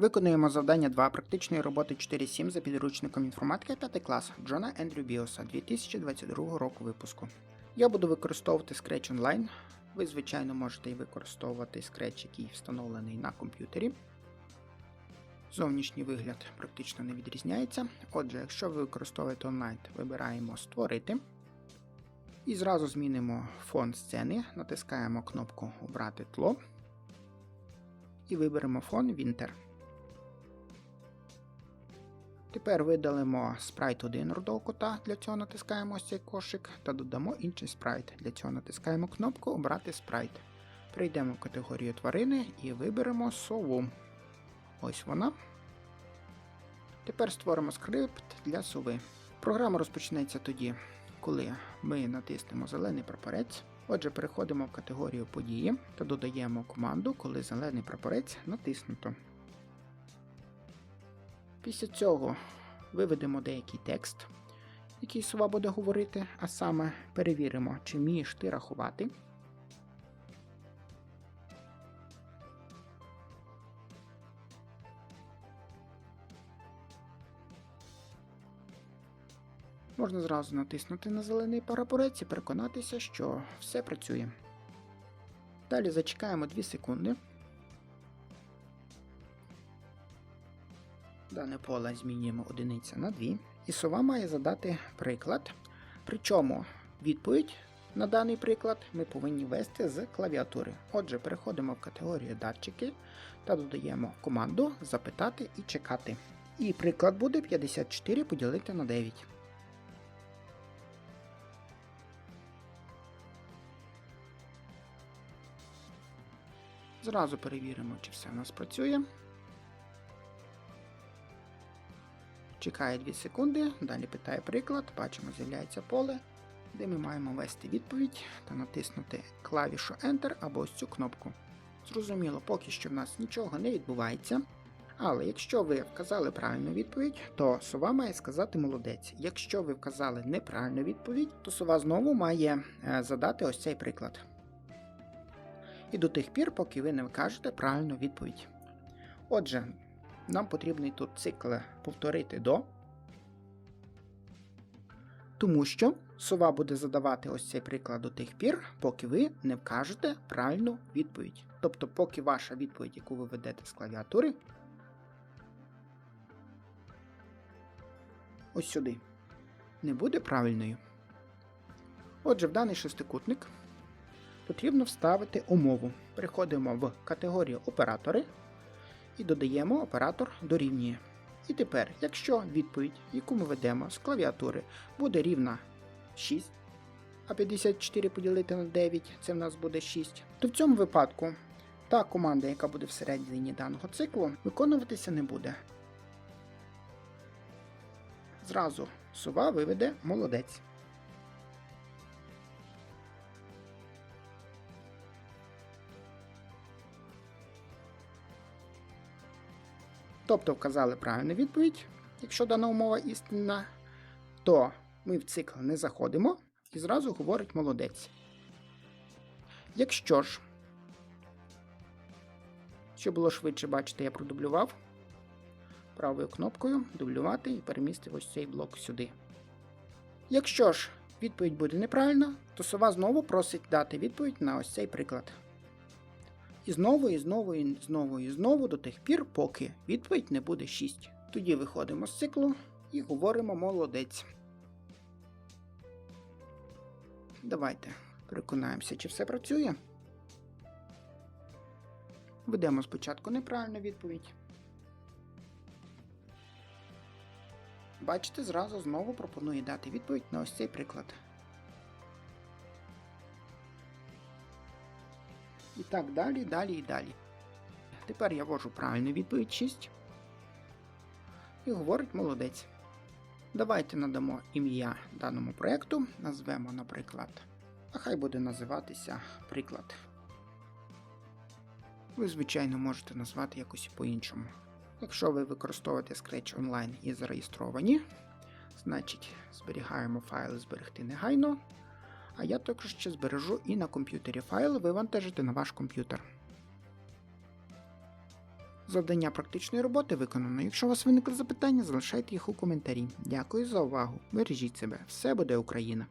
Виконуємо завдання 2 практичної роботи 4.7 за підручником інформатики 5 клас Джона Ендрю Біоса 2022 року випуску. Я буду використовувати Scratch Online. Ви, звичайно, можете і використовувати Scratch, який встановлений на комп'ютері. Зовнішній вигляд практично не відрізняється. Отже, якщо ви використовуєте онлайн, вибираємо Створити. І зразу змінимо фон сцени, натискаємо кнопку Обрати тло і виберемо фон Winter. Тепер видалимо спрайт 1 рудого кота, для цього натискаємо ось цей кошик та додамо інший спрайт. Для цього натискаємо кнопку Обрати спрайт. Прийдемо в категорію тварини і виберемо сову. Ось вона. Тепер створимо скрипт для сови. Програма розпочнеться тоді, коли ми натиснемо зелений прапорець. Отже, переходимо в категорію події та додаємо команду, коли зелений прапорець натиснуто. Після цього виведемо деякий текст, який сова буде говорити, а саме перевіримо, чи вмієш ти рахувати. Можна зразу натиснути на зелений прапорець і переконатися, що все працює. Далі зачекаємо 2 секунди. Дане поле змінюємо одиниця на 2. І сова має задати приклад. Причому відповідь на даний приклад ми повинні ввести з клавіатури. Отже, переходимо в категорію датчики та додаємо команду запитати і чекати. І приклад буде 54 поділити на 9. Зразу перевіримо, чи все у нас працює. Чекає 2 секунди, далі питає приклад, бачимо, з'являється поле, де ми маємо ввести відповідь та натиснути клавішу Enter або ось цю кнопку. Зрозуміло, поки що в нас нічого не відбувається. Але якщо ви вказали правильну відповідь, то сова має сказати молодець. Якщо ви вказали неправильну відповідь, то сова знову має е, задати ось цей приклад. І до тих пір, поки ви не вкажете правильну відповідь. Отже, нам потрібний тут цикл повторити до, тому що сова буде задавати ось цей приклад до тих пір, поки ви не вкажете правильну відповідь. Тобто, поки ваша відповідь, яку ви ведете з клавіатури, ось сюди, не буде правильною. Отже, в даний шестикутник потрібно вставити умову. Переходимо в категорію оператори і додаємо оператор дорівнює. І тепер, якщо відповідь, яку ми ведемо з клавіатури, буде рівна 6, а 54 поділити на 9, це в нас буде 6, то в цьому випадку та команда, яка буде всередині даного циклу, виконуватися не буде. Зразу сова виведе молодець. Тобто вказали правильну відповідь, якщо дана умова істинна, то ми в цикл не заходимо і зразу говорить молодець. Якщо ж, щоб було швидше бачите, я продублював правою кнопкою дублювати і перемістив ось цей блок сюди. Якщо ж відповідь буде неправильна, то сова знову просить дати відповідь на ось цей приклад. І знову, і знову, і знову, і знову до тих пір, поки відповідь не буде 6. Тоді виходимо з циклу і говоримо молодець. Давайте переконаємося, чи все працює. Ведемо спочатку неправильну відповідь. Бачите, зразу знову пропонує дати відповідь на ось цей приклад. І так далі, далі і далі. Тепер я ввожу правильну відповідь 6. І говорить молодець. Давайте надамо ім'я даному проєкту. Назвемо, наприклад, а хай буде називатися приклад. Ви, звичайно, можете назвати якось по-іншому. Якщо ви використовуєте Scratch Online і зареєстровані, значить зберігаємо файл зберегти негайно. А я також ще збережу і на комп'ютері файл вивантажити на ваш комп'ютер. Завдання практичної роботи виконано. Якщо у вас виникли запитання, залишайте їх у коментарі. Дякую за увагу. Бережіть себе. Все буде Україна!